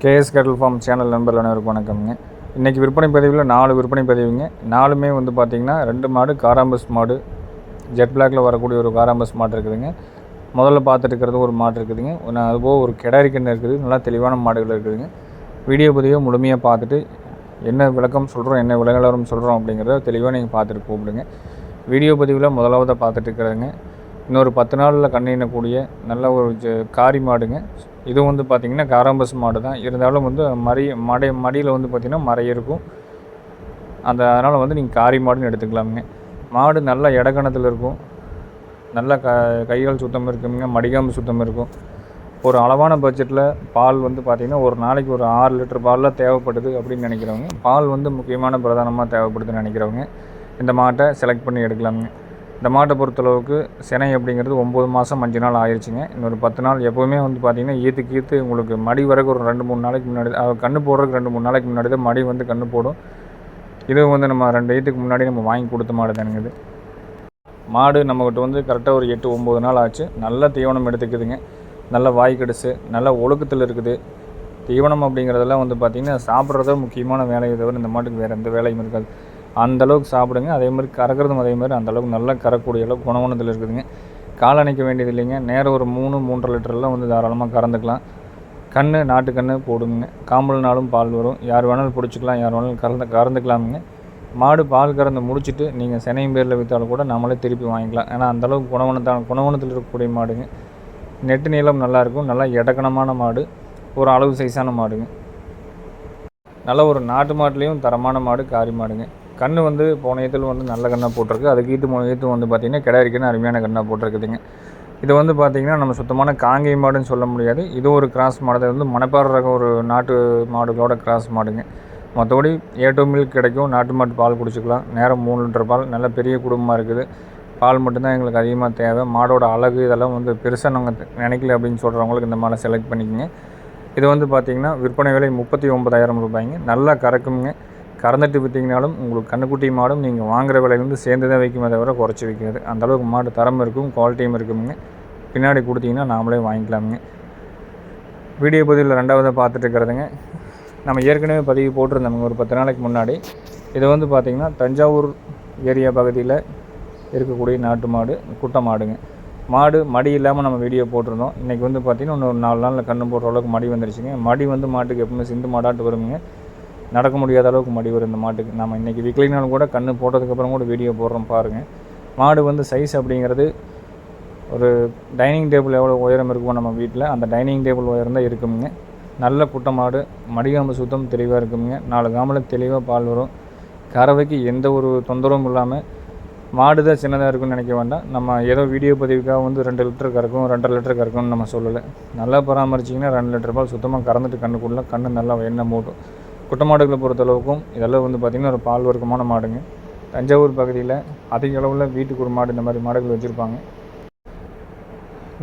KS கேட்டல் form channel நண்பர்கள் அனைவருக்கும் வணக்கம்ங்க. இன்றைக்கி விற்பனை பதிவில் நாலு விற்பனை பதிவுங்க. நாலுமே வந்து பார்த்திங்கன்னா ரெண்டு மாடு காராம்பஸ் மாடு ஜெட் பிளாக்ல வரக்கூடிய ஒரு காராம்பஸ் மாடு இருக்குதுங்க. முதல்ல பார்த்துட்டு இருக்கிறது ஒரு மாடு இருக்குதுங்க. ஒன்று அதுபோக ஒரு கிடாரி கண்ணு இருக்குது. நல்லா தெளிவான மாடுகள் இருக்குதுங்க. வீடியோ பதிவை முழுமையாக பார்த்துட்டு என்ன விளக்கம் சொல்கிறோம் என்ன விளங்கலரும் சொல்கிறோம் அப்படிங்கிறத தெளிவாக நீங்கள் பார்த்துட்டு கூப்பிடுங்க வீடியோ பதிவில் முதலாவதாக பார்த்துட்டு இருக்கிறதுங்க. இன்னொரு பத்து நாளில் கண்ணினக்கூடிய நல்ல ஒரு ஜ- காரி மாடுங்க. இது வந்து பார்த்திங்கன்னா காராம்பஸ் மாடு தான் இருந்தாலும் வந்து மறி மடை மடியில் வந்து பார்த்திங்கன்னா மறை இருக்கும். அந்த அதனால் வந்து நீங்கள் காரி மாடுன்னு எடுத்துக்கலாமுங்க. மாடு நல்ல இடக்கணத்தில் இருக்கும். நல்ல க கைகள் சுத்தம் இருக்குங்க. மடிகாம்பு சுத்தம் இருக்கும். ஒரு அளவான பட்ஜெட்டில் பால் வந்து பார்த்திங்கன்னா ஒரு நாளைக்கு ஒரு ஆறு லிட்டர் பால்லாம் தேவைப்படுது அப்படின்னு நினைக்கிறவங்க பால் வந்து முக்கியமான பிரதானமாக தேவைப்படுதுன்னு நினைக்கிறவங்க இந்த மாட்டை செலக்ட் பண்ணி எடுக்கலாமுங்க. இந்த மாட்டை பொறுத்தளவுக்கு சினை அப்படிங்கிறது ஒம்பது மாதம் அஞ்சு நாள் ஆயிடுச்சுங்க இன்னொரு பத்து நாள் எப்போவுமே வந்து பார்த்திங்கன்னா ஈத்துக்கு ஈத்து உங்களுக்கு மடி வரக்கு ஒரு ரெண்டு மூணு நாளைக்கு முன்னாடி அஹ், கண்ணு போடுறதுக்கு ரெண்டு மூணு நாளைக்கு முன்னாடி தான் மடி வந்து கண்ணு போடும். இது வந்து நம்ம ரெண்டு ஈத்துக்கு முன்னாடி நம்ம வாங்கி கொடுத்த மாடு தானுங்குது மாடு நம்மக்கிட்ட வந்து கரெக்டாக ஒரு எட்டு ஒம்பது நாள் ஆச்சு. நல்ல தீவனம் எடுத்துக்குதுங்க. நல்ல வாய் கடிசு நல்ல ஒழுக்கத்தில் இருக்குது. தீவனம் அப்படிங்கிறதெல்லாம் வந்து பார்த்திங்கன்னா சாப்பிட்றத முக்கியமான வேலையை தவிர இந்த மாட்டுக்கு வேறு எந்த வேலையும் இருக்காது. அந்த அளவுக்கு சாப்பிடுங்க. அதே மாதிரி கறக்கிறதும் அதே மாதிரி அந்த அளவுக்கு நல்லா கறக்கூடிய அளவுக்கு குணவனத்தில் இருக்குதுங்க. கால் அணைக்க வேண்டியது இல்லைங்க. நேரம் ஒரு மூணு மூன்றரை லிட்டர்லாம் வந்து தாராளமாக கறந்துக்கலாம். கன்று நாட்டு கண் போடுங்க. காம்பல்னாலும் பால் வரும். யார் வேணாலும் பிடிச்சிக்கலாம் யார் வேணாலும் கறந்து கறந்துக்கலாமுங்க. மாடு பால் கறந்து முடிச்சுட்டு நீங்கள் சினையும் பேரில் விற்றாலும் கூட நம்மளே திருப்பி வாங்கிக்கலாம். ஏன்னா அந்தளவுக்கு குணவனத்தான் குணவனத்தில் இருக்கக்கூடிய மாடுங்க. நெட்டு நீளம் நல்லாயிருக்கும் நல்லா இடக்கணமான மாடு. ஒரு அளவு சைஸான மாடுங்க. நல்ல ஒரு நாட்டு மாட்டுலேயும் தரமான மாடு காரி மாடுங்க. கன்று வந்து போன ஈத்தில் வந்து நல்ல கண்ணாக போட்டிருக்கு. அதுக்கு ஈத்து மூணு ஈத்து வந்து பார்த்திங்கன்னா கிடையாதுக்குன்னு அருமையான கண்ணாக போட்டிருக்குதுங்க. இது வந்து பார்த்திங்கன்னா நம்ம சுத்தமான காங்கை மாடுன்னு சொல்ல முடியாது. இது ஒரு கிராஸ் மாடு. வந்து மணப்பாறை ரக ஒரு நாட்டு மாடுகளோட கிராஸ் மாடுங்க. மற்றபடி ஏ மில்க் கிடைக்கும். நாட்டு மாட்டு பால் குடிச்சிக்கலாம். நேரம் மூணு லிட்டர் பால். நல்ல பெரிய குடும்பமாக இருக்குது. பால் மட்டும்தான் எங்களுக்கு அதிகமாக தேவை. மாடோட அழகு இதெல்லாம் வந்து பெருசாக நாங்கள் நினைக்கல அப்படின்னு சொல்கிறவங்களுக்கு இந்த மாடை செலக்ட் பண்ணிக்கோங்க. இது வந்து பார்த்திங்கன்னா விற்பனை விலை முப்பத்தி ஒன்பதாயிரம் ரூபாய்ங்க. நல்லா கறக்குங்க. கறந்துட்டு விற்றீங்கனாலும் உங்களுக்கு கண்ணுக்குட்டி மாடும் நீங்கள் வாங்குற விலையிலேருந்து சேர்ந்து தான் வைக்குமே தவிர குறைச்சி வைக்காது. அந்தளவுக்கு மாடு தரம் இருக்கும் குவாலிட்டியும் இருக்குங்க பின்னாடி கொடுத்தீங்கன்னா நாமளே வாங்கிக்கலாமுங்க. வீடியோ பதிவில் ரெண்டாவதாக பார்த்துட்டு இருக்கிறதுங்க. நம்ம ஏற்கனவே பதிவு போட்டிருந்தோமுங்க ஒரு பத்து நாளைக்கு முன்னாடி. இது வந்து பார்த்திங்கன்னா தஞ்சாவூர் ஏரியா பகுதியில் இருக்கக்கூடிய நாட்டு மாடு குட்டை மாடுங்க. மாடு மடி இல்லாமல் நம்ம வீடியோ போட்டிருந்தோம். இன்றைக்கி வந்து பார்த்திங்கன்னா இன்னும் ஒரு நாலு நாளில் கண்ணு போடுற அளவுக்கு மடி வந்துருச்சுங்க. மடி வந்து மாட்டுக்கு எப்பவுமே சிந்து மாடாட்டு வருங்க நடக்க முடியாத அளவுக்கு மடி வரும் இந்த மாட்டுக்கு. நம்ம இன்றைக்கி விற்கலினாலும் கூட கண்ணு போட்டதுக்கப்புறம் கூட வீடியோ போடுறோம் பாருங்கள் மாடு வந்து சைஸ் அப்படிங்கிறது ஒரு டைனிங் டேபிள் எவ்வளோ உயரம் இருக்குமோ நம்ம வீட்டில் அந்த டைனிங் டேபிள் உயரம் தான் இருக்குங்க நல்ல குட்டை மாடு மடிகாம்பு சுத்தம் தெளிவாக இருக்குங்க நாலு காம்பில் தெளிவாக பால் வரும். கறவைக்கு எந்த ஒரு தொந்தரவும் இல்லாமல் மாடு தான் சின்னதாக இருக்கும்னு நினைக்க வேண்டாம். நம்ம ஏதோ வீடியோ பதிவுக்காக வந்து ரெண்டு லிட்டர் கறக்கும் ரெண்டரை லிட்டர் கறக்கும்னு நம்ம சொல்லலை. நல்லா பராமரிச்சிங்கன்னா ரெண்டு லிட்டர் பால் சுத்தமாக கறந்துட்டு கண்ணுக்குள்ள கண்ணு நல்லா எண்ணெய் மூட்டும். குட்டை மாடுகளை பொறுத்தளவுக்கும் இதெல்லாம் வந்து பார்த்திங்கன்னா ஒரு பால் வர்க்கமான மாடுங்க. தஞ்சாவூர் பகுதியில் அதிக அளவில் வீட்டுக்கு ஒரு மாடு இந்த மாதிரி மாடுகள் வச்சுருப்பாங்க.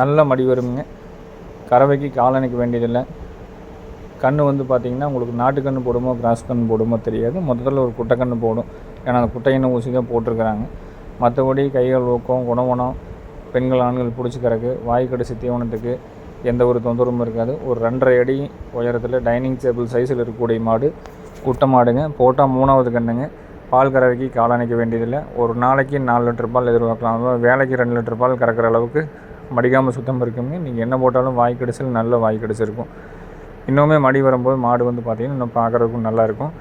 நல்ல மடி வருங்க கறவைக்கு காலணிக்க வேண்டியதில்லை. கன்று வந்து பார்த்திங்கன்னா உங்களுக்கு நாட்டுக்கன்று போடுமோ கிராஸ் கன்று போடுமோ தெரியாது. மொத்தத்தில் ஒரு குட்டை கன்று போடும். ஏன்னா அந்த குட்டை ஊசி தான் போட்டிருக்கிறாங்க. மற்றபடி கைகள் ஊக்கம் குணவனம் பெண்கள் ஆண்கள் பிடிச்சி கறக்கு வாய் கடிச்சு தீவனத்துக்கு எந்த ஒரு தொந்தரவும் இருக்காது. ஒரு ரெண்டரை அடி உயரத்தில் டைனிங் டேபிள் சைஸில் இருக்கக்கூடிய மாடு. குட்டை மாடுங்க. போட்டால் மூணாவது கண்ணுங்க. பால் கறவைக்கு காலணிக்க வேண்டியதில்லை. ஒரு நாளைக்கு நாலு லிட்டர் பால் எதிர்பார்க்கலாம். வேலைக்கு ரெண்டு லிட்டர் பால் கறக்கிற அளவுக்கு மடிக்காமல் சுத்தம் இருக்குங்க. நீங்கள் என்ன போட்டாலும் வாய் கடிசல் நல்ல வாய் கடிச்சிருக்கும். இன்னுமே மடி வரும்போது மாடு வந்து பார்த்திங்கன்னா இன்னும் பார்க்குறதுக்கும் நல்லாயிருக்கும்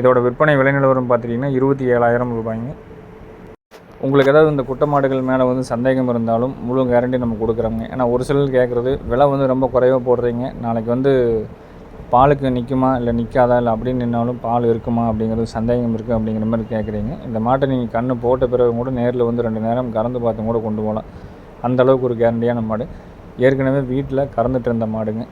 இதோட விற்பனை விலை நிலவரம் பார்த்துட்டிங்கன்னா இருபத்தி ஏழாயிரம் ரூபாய்ங்க. உங்களுக்கு ஏதாவது இந்த குட்டை மாடுகள் மேலே வந்து சந்தேகம் இருந்தாலும் முழு கேரண்டி நம்ம கொடுக்குறோங்க ஏன்னா ஒரு சிலர் கேட்குறது விலை வந்து ரொம்ப குறைவாக போடுறீங்க. நாளைக்கு வந்து பாலுக்கு நிற்குமா இல்லை நிற்காதா இல்லை அப்படின்னு நின்னாலும் பால் இருக்குமா? அப்படிங்கிறது சந்தேகம் இருக்குது அப்படிங்கிற மாதிரி கேட்குறீங்க. இந்த மாட்டை நீங்கள் கண்ணு போட்ட பிறகு கூட நேரில் வந்து ரெண்டு நேரம் கறந்து பார்த்து கூட கொண்டு போகலாம். அந்த அளவுக்கு ஒரு கேரண்டியான மாடு. ஏற்கனவே வீட்டில் கறந்துட்டு இருந்த மாடுங்க.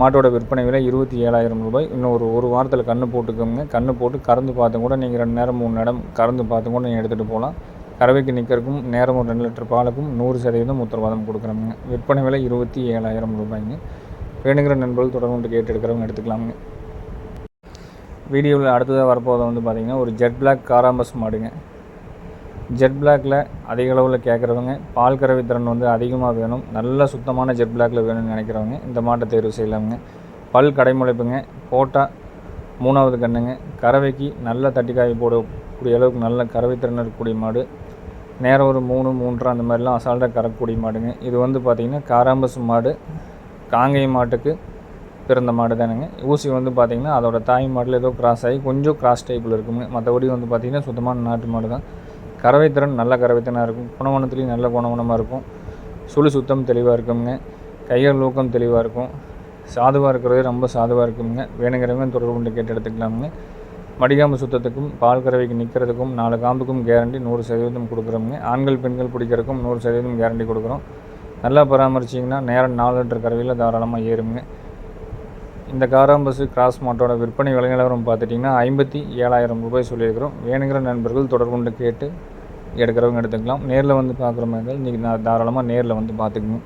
மாட்டோட விற்பனை விலை இருபத்தி ஏழாயிரம் ரூபாய். இன்னும் ஒரு ஒரு வாரத்தில் கன்று போட்டுக்கோங்க. கன்று போட்டு கறந்து பார்த்து கூட நீங்கள் ரெண்டு நேரம் மூணு நேரம் கறந்து பார்த்து கூட நீங்கள் எடுத்துகிட்டு போகலாம். கறவைக்கு நிற்கிறக்கும் நேரம் ஒரு ரெண்டு லிட்டர் பாலுக்கும் நூறு சதவீதம் உத்தரவாதம் கொடுக்குறாங்க விற்பனை விலை இருபத்தி ஏழாயிரம் ரூபாய்ங்க. வேணுங்கிற நண்பர்கள் தொடர்ந்து கேட்டு எடுக்கிறவங்க எடுத்துக்கலாமுங்க. வீடியோவில் அடுத்ததாக வரப்போதை வந்து பார்த்திங்கன்னா ஒரு ஜெட் பிளாக் காராம்பஸ் மாடுங்க. ஜெட் பிளாக்கில் அதிக அளவில் கேட்குறவங்க பால் கறவை திறன் வந்து அதிகமாக வேணும் நல்ல சுத்தமான ஜெட் பிளாக்கில் வேணும்னு நினைக்கிறவங்க இந்த மாட்டை தேர்வு செய்யலாமுங்க. பல் கடைமுளைப்புங்க போட்டால் மூணாவது கண்ணுங்க. கறவைக்கு நல்ல தட்டிக்காய் போடக்கூடிய அளவுக்கு நல்ல கறவை திறன் இருக்கக்கூடிய மாடு. நேரம் ஒரு மூணு மூன்றரை அந்த மாதிரிலாம் அசால்ட்டாக கறக்கக்கூடிய மாடுங்க. இது வந்து பார்த்திங்கன்னா காராம்பசு மாடு காங்கேய மாட்டுக்கு பிறந்த மாடு தானுங்க. ஊசி வந்து பார்த்திங்கன்னா அதோடய தாய் மாடில் ஏதோ கிராஸ் ஆகி கொஞ்சம் கிராஸ் டைப்பில் இருக்குங்க. மற்றபடி வந்து பார்த்திங்கன்னா சுத்தமான நாட்டு மாடு தான். கறவை திறன் நல்ல கறவைத்திறனாக இருக்கும். குணவனத்துலேயும் நல்ல குணவனமாக இருக்கும். சுழி சுத்தம் தெளிவாக இருக்குங்க. கைகள் ஊக்கம் தெளிவாக இருக்கும். சாதுவாக இருக்கிறதே ரொம்ப சாதுவாக இருக்குங்க. வேணுங்கிறவங்க தொடர்பு கொண்டு கேட்டு எடுத்துக்கலாமுங்க. மடிகாம்பு சுத்தத்துக்கும் பால் கறவைக்கு நிற்கிறதுக்கும் நாலு காம்புக்கும் கேரண்டி நூறு சதவீதம் கொடுக்குறோங்க ஆண்கள் பெண்கள் பிடிக்கிறதுக்கும் நூறு சதவீதம் கேரண்டி கொடுக்குறோம். நல்லா பராமரிச்சிங்கன்னா நேரம் நாலு லிட்டர் கறவையில் தாராளமாக ஏறுங்க. இந்த காராம்பஸ் கிராஸ் மாட்டோட விற்பனை விலை நிலவரம் பார்த்துட்டிங்கன்னா ஐம்பத்தி ஏழாயிரம் ரூபாய் சொல்லியிருக்கிறோம். வேணுங்கிற நண்பர்கள் தொடர்பு கொண்டு கேட்டு எடுக்கிறவங்க எடுத்துக்கலாம். நேரில் வந்து பார்க்குற மாதிரி இன்றைக்கி நான் தாராளமாக நேரில் வந்து பார்த்துக்குங்க.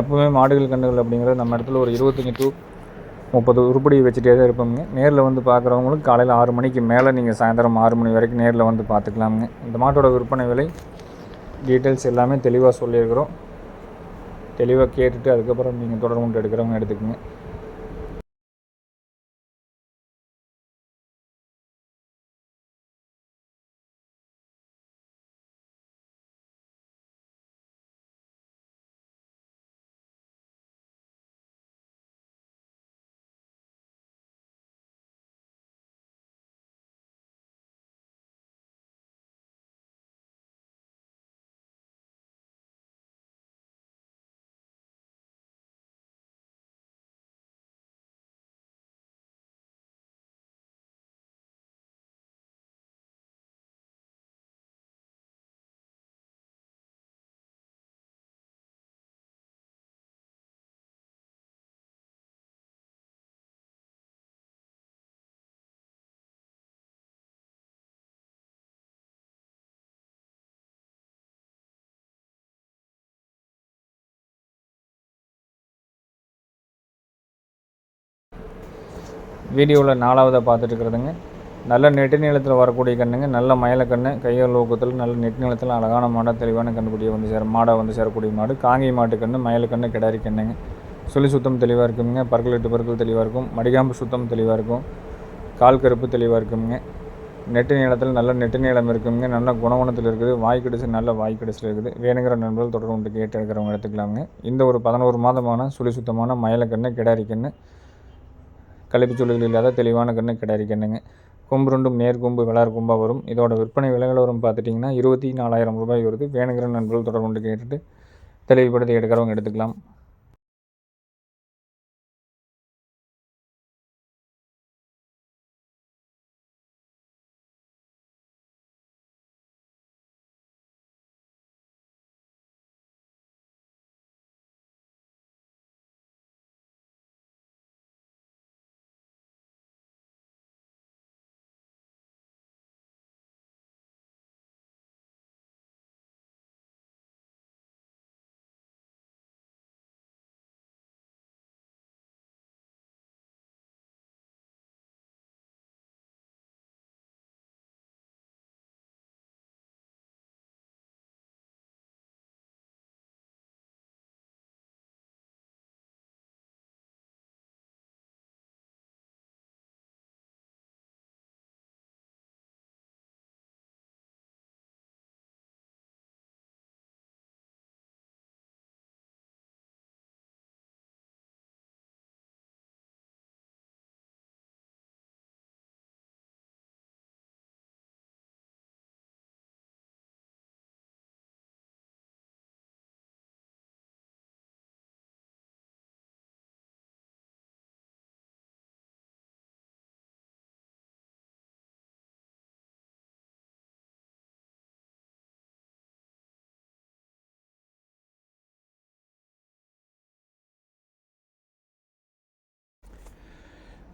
எப்போவுமே மாடுகள் கண்டுகள் அப்படிங்கிறது நம்ம இடத்துல ஒரு இருபத்தஞ்சி டு முப்பது உருப்படி வச்சுட்டே தான் இருப்போங்க நேரில் வந்து பார்க்குறவங்களுக்கு காலையில் ஆறு மணிக்கு மேலே நீங்கள் சாயந்தரம் ஆறு மணி வரைக்கும் நேரில் வந்து பார்த்துக்கலாமுங்க இந்த மாட்டோட விற்பனை விலை டீட்டெயில்ஸ் எல்லாமே தெளிவாக சொல்லியிருக்கிறோம். தெளிவாக கேட்டுட்டு அதுக்கப்புறம் நீங்கள் தொடர்பு கொண்டு எடுக்கிறவங்க எடுத்துக்கோங்க. வீடியோவில் நாலாவதாக பார்த்துட்டுருக்குறதுங்க. நல்ல நெட்டு நீளத்தில் வரக்கூடிய கண்ணுங்க நல்ல மயில கண்ணு கையால் ஊக்கத்தில் நல்ல நெட்டு நீளத்தில் அழகான மாடாக தெளிவான கண்ணுக்குடிய வந்து சேர மாடாக வந்து சேரக்கூடிய மாடு. காங்கி மாட்டு கண்ணு மயில கண்ணு கிடாரி கண்ணுங்க. சுழி சுத்தம் தெளிவாக இருக்குங்க. பற்கள் எட்டு பற்கள் தெளிவாக இருக்கும். மடிகாம்பு சுத்தம் தெளிவாக இருக்கும். கால் கருப்பு தெளிவாக இருக்குங்க. நெட்டு நீளத்தில் நல்ல நெட்டு நீளம் இருக்குங்க. நல்ல குணகுணத்தில் இருக்குது. வாய் நல்ல வாய் இருக்குது. வேணுங்கிற நண்பர்கள் தொடர்பு கொண்டு கேட்டு எடுக்கிறவங்க எடுத்துக்கலாங்க. இந்த ஒரு பதினோரு மாதமான சுழி சுத்தமான மயில கிடாரி கண்ணு கழிப்பு இல்லாத தெளிவான கண்ணு கிடையாது கண்ணுங்க. கொம்பு ரெண்டும் நேர்கொம்பு விளார் கொம்பாக வரும். இதோட விற்பனை விலைகள் வரும் பார்த்துட்டிங்கன்னா இருபத்தி நாலாயிரம் ரூபாய் வருது. வேணுங்கிற நண்பர்கள் தொடர்பு கொண்டு கேட்டுட்டு தெளிவுபடுத்தி எடுக்கிறவங்க எடுத்துக்கலாம்.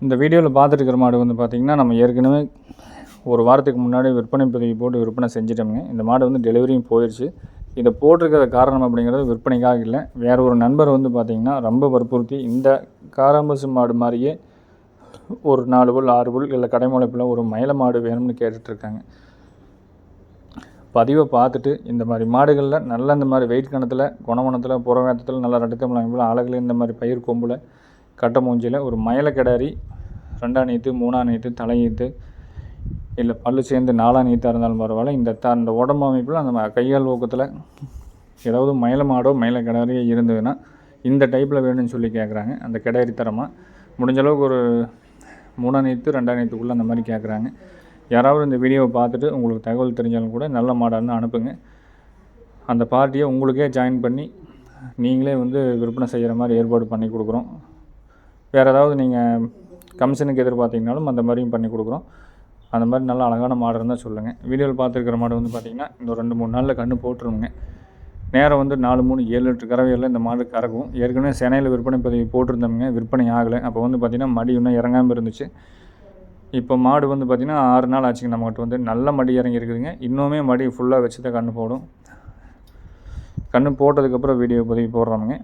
இந்த வீடியோவில் பார்த்துட்டுருக்கிற மாடு வந்து பார்த்திங்கன்னா நம்ம ஏற்கனவே ஒரு வாரத்துக்கு முன்னாடி விற்பனை பதிவு போட்டு விற்பனை செஞ்சிட்டோமுங்க இந்த மாடு வந்து டெலிவரியும் போயிடுச்சு இதை போட்டிருக்கிற காரணம் அப்படிங்கிறது விற்பனைக்காக இல்லை. வேறு ஒரு நண்பர் வந்து பார்த்திங்கன்னா ரொம்ப வற்புறுத்தி இந்த காராம்பசு மாடு மாதிரியே ஒரு நாலு புல் ஆறு புல் இல்லை கடைமுளைப்பில் ஒரு மயில மாடு வேணும்னு கேட்டுட்ருக்காங்க. பதிவை பார்த்துட்டு இந்த மாதிரி மாடுகளில் நல்ல இந்த மாதிரி வெயிட் கணத்தில் குணமணத்தில் புறவேத்தத்தில் நல்லா ரெட்டத்தமிழ் அமைப்பில் அழகில் இந்த மாதிரி பயிர் கொம்பில் கட்ட மூஞ்சியில் ஒரு மயில கிடாரி ரெண்டாம் நீத்து மூணாம் நீத்து தலையீத்து இல்லை பல்லு சேர்ந்து நாலாம் நீத்தாக இருந்தாலும் பரவாயில்ல. இந்த த அந்த உடம்பு அமைப்பில் அந்த ம- கையால் ஊக்கத்தில் ஏதாவது மயில மாடோ மயில கிடாரியோ இருந்ததுன்னா இந்த டைப்பில் வேணும்னு சொல்லி கேட்குறாங்க அந்த கிடாரி தரமாக முடிஞ்ச அளவுக்கு ஒரு மூணாம் நீத்து ரெண்டாம் நீத்துக்குள்ளே அந்த மாதிரி கேட்குறாங்க யாராவது இந்த வீடியோவை பார்த்துட்டு உங்களுக்கு தகவல் தெரிஞ்சாலும் கூட நல்ல மாடான்னு அனுப்புங்க. அந்த பார்ட்டியை உங்களுக்கே ஜாயின் பண்ணி நீங்களே வந்து விற்பனை செய்கிற மாதிரி ஏற்பாடு பண்ணி கொடுக்குறோம். வேறு ஏதாவது நீங்கள் கமிஷனுக்கு எதிர்பார்த்தீங்கனாலும் அந்த மாதிரியும் பண்ணி கொடுக்குறோம். அந்த மாதிரி நல்ல அழகான மாடு இருந்தால் சொல்லுங்கள் வீடியோவில் பார்த்துருக்கிற மாடு வந்து பார்த்திங்கன்னா இந்த ரெண்டு மூணு நாளில் கன்று போட்டுருவோங்க நேரம் வந்து நாலு மூணு ஏழு லிட்டர் கறவையில் இந்த மாடு கறக்கும். ஏற்கனவே சென்னையில் விற்பனை பதிவு போட்டிருந்தோம்ங்க விற்பனை ஆகலை. அப்போ வந்து பார்த்திங்கன்னா மடி இன்னும் இறங்காமல் இருந்துச்சு. இப்போ மாடு வந்து பார்த்திங்கன்னா ஆறு நாள் ஆச்சுங்க. நம்மகிட்ட வந்து நல்ல மடி இறங்கி இருக்குதுங்க இன்னுமே மடி ஃபுல்லாக வச்சு தான் கன்று போடும். கன்று போட்டதுக்கப்புறம் வீடியோ பதிவு போடுறோமுங்க.